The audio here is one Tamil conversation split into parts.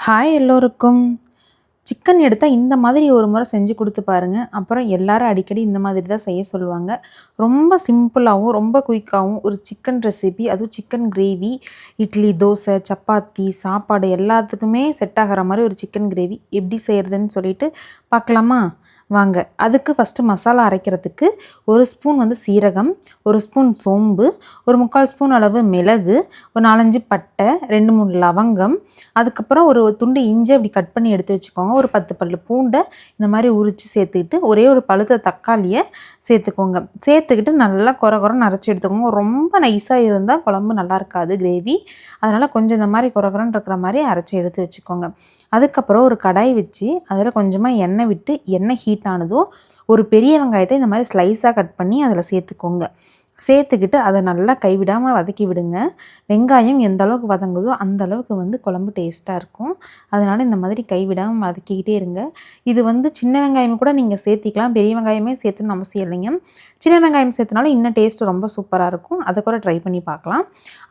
ஹாய் எல்லோருக்கும். சிக்கன் எடுத்தால் இந்த மாதிரி ஒரு முறை செஞ்சு கொடுத்து பாருங்கள் அப்புறம் எல்லாரும் அடிக்கடி இந்த மாதிரி தான் செய்ய சொல்லுவாங்க. ரொம்ப சிம்பிளாகவும் ரொம்ப குயிக்காகவும் ஒரு சிக்கன் ரெசிபி அதுவும் சிக்கன் கிரேவி இட்லி தோசை சப்பாத்தி சாப்பாடு எல்லாத்துக்குமே செட் ஆகிற மாதிரி ஒரு சிக்கன் கிரேவி எப்படி செய்கிறதுன்னு சொல்லிட்டு பார்க்கலாமா? வாங்க. அதுக்கு ஃபஸ்ட்டு மசாலா அரைக்கிறதுக்கு ஒரு ஸ்பூன் வந்து சீரகம் ஒரு ஸ்பூன் சோம்பு ஒரு முக்கால் ஸ்பூன் அளவு மிளகு ஒரு நாலஞ்சு பட்டை ரெண்டு மூணு லவங்கம் அதுக்கப்புறம் ஒரு துண்டு இஞ்சி அப்படி கட் பண்ணி எடுத்து வச்சுக்கோங்க. ஒரு பத்து பல்லு பூண்டை இந்த மாதிரி உரித்து சேர்த்துக்கிட்டு ஒரே ஒரு பழுத்த தக்காளியை சேர்த்துக்கோங்க. சேர்த்துக்கிட்டு நல்லா குறை குறை அரைச்சி எடுத்துக்கோங்க. ரொம்ப நைஸாக இருந்தால் குழம்பு நல்லா இருக்காது கிரேவி அதனால் கொஞ்சம் இந்த மாதிரி குறை குறைன்னு இருக்கிற மாதிரி அரைச்சி எடுத்து வச்சுக்கோங்க. அதுக்கப்புறம் ஒரு கடாய் வச்சு அதில் கொஞ்சமாக எண்ணெய் விட்டு எண்ணெய் ஹீட் ஆனதும் ஒரு பெரிய வெங்காயத்தை இந்த மாதிரி ஸ்லைஸாக கட் பண்ணி அதில் சேர்த்துக்கோங்க. சேர்த்துக்கிட்டு அதை நல்லா கைவிடாமல் வதக்கி விடுங்க. வெங்காயம் எந்த அளவுக்கு வதங்குதோ அந்த அளவுக்கு வந்து குழம்பு டேஸ்ட்டாக இருக்கும். அதனால் இந்த மாதிரி கைவிடாமல் வதக்கிக்கிட்டே இருங்க. இது வந்து சின்ன வெங்காயம் கூட நீங்கள் சேர்த்திக்கலாம். பெரிய வெங்காயமே சேர்த்துன்னு அவசியம் இல்லைங்க. சின்ன வெங்காயம் சேர்த்தனால இன்னும் டேஸ்ட் ரொம்ப சூப்பராக இருக்கும். அதை கூட ட்ரை பண்ணி பார்க்கலாம்.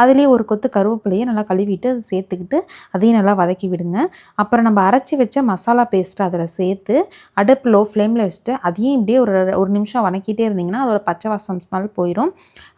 அதுலேயே ஒரு கொத்து கருவேப்பிலையை நல்லா கழுவிட்டு அதை சேர்த்துக்கிட்டு அதையும் நல்லா வதக்கி விடுங்க. அப்புறம் நம்ம அரைச்சி வச்ச மசாலா பேஸ்ட்டு அதில் சேர்த்து அடுப்பு லோ ஃப்ளேமில் வச்சுட்டு அதையும் இப்படியே ஒரு ஒரு நிமிஷம் வதக்கிட்டே இருந்திங்கன்னா அதோட பச்சை வாசம் ஸ்மெல் போயிடும்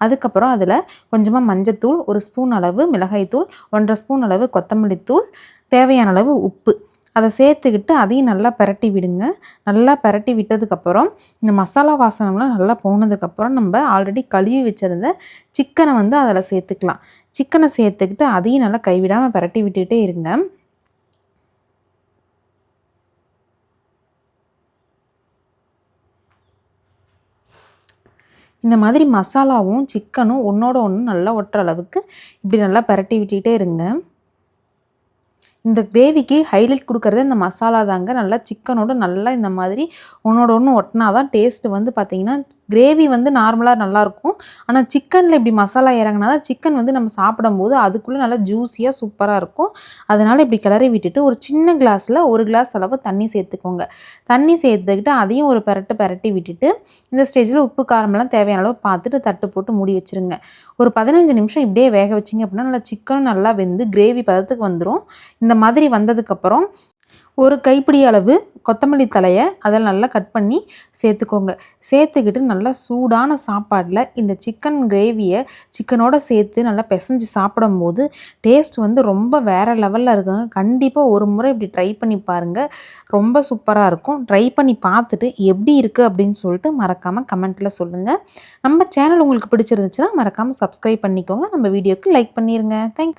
அதுக்கப்புறம் அதில் கொஞ்சமாக மஞ்சத்தூள் ஒரு ஸ்பூன் அளவு மிளகாய்த்தூள் ஒன்றரை ஸ்பூன் அளவு கொத்தமல்லி தூள் தேவையான அளவு உப்பு. அதை சேர்த்துக்கிட்டு அதையும் நல்லா பரட்டி விடுங்க. நல்லா பரட்டி விட்டதுக்கப்புறம் இந்த மசாலா வாசனம்லாம் நல்லா போனதுக்கப்புறம் நம்ம ஆல்ரெடி கழுவி வச்சுருந்த சிக்கனை வந்து அதில் சேர்த்துக்கலாம். சிக்கனை சேர்த்துக்கிட்டு அதையும் நல்லா கைவிடாமல் பரட்டி விட்டுக்கிட்டே இருங்க. இந்த மாதிரி மசாலாவும் சிக்கனும் ஒன்றோட ஒன்று நல்லா ஒட்டுற அளவுக்கு இப்படி நல்லா பரட்டி விட்டுகிட்டே இருங்க. இந்த கிரேவிக்கு ஹைலைட் கொடுக்குறதே இந்த மசாலா தாங்க. நல்லா சிக்கனோட நல்லா இந்த மாதிரி ஒன்றோட ஒன்று ஒட்டினா தான் டேஸ்ட்டு வந்து பார்த்திங்கன்னா கிரேவி வந்து நார்மலாக நல்லாயிருக்கும் ஆனால் சிக்கனில் இப்படி மசாலா இறங்கினா தான் சிக்கன் வந்து நம்ம சாப்பிடும்போது அதுக்குள்ளே நல்லா ஜூஸியாக சூப்பராக இருக்கும். அதனால் இப்படி கிளறி விட்டுட்டு ஒரு சின்ன கிளாஸில் ஒரு கிளாஸ் அளவு தண்ணி சேர்த்துக்கோங்க. தண்ணி சேர்த்துக்கிட்டு அதையும் ஒரு பரட்டு பரட்டி விட்டுட்டு இந்த ஸ்டேஜில் உப்பு காரமெல்லாம் தேவையான அளவு பார்த்துட்டு தட்டு போட்டு மூடி வச்சுருங்க. ஒரு பதினஞ்சு நிமிஷம் இப்படியே வேக வச்சிங்க அப்படின்னா நல்லா சிக்கனும் நல்லா வெந்து கிரேவி பதத்துக்கு வந்துடும் இந்த மாதிரி வந்ததுக்கப்புறம் ஒரு கைப்பிடி அளவு கொத்தமல்லி தலையை அதில் நல்லா கட் பண்ணி சேர்த்துக்கோங்க. சேர்த்துக்கிட்டு நல்லா சூடான சாப்பாடில் இந்த சிக்கன் கிரேவியை சிக்கனோடு சேர்த்து நல்லா பிசைஞ்சு சாப்பிடும்போது டேஸ்ட் வந்து ரொம்ப வேறு லெவலில் இருக்குங்க கண்டிப்பாக ஒரு முறை இப்படி ட்ரை பண்ணி பாருங்கள் ரொம்ப சூப்பராக இருக்கும். ட்ரை பண்ணி பார்த்துட்டு எப்படி இருக்குது அப்படின்னு சொல்லிட்டு மறக்காமல் கமெண்ட்டில் சொல்லுங்கள் நம்ம சேனல் உங்களுக்கு பிடிச்சிருந்துச்சுன்னா மறக்காமல் சப்ஸ்கிரைப் பண்ணிக்கோங்க. நம்ம வீடியோக்கு லைக் பண்ணிடுங்க தேங்க்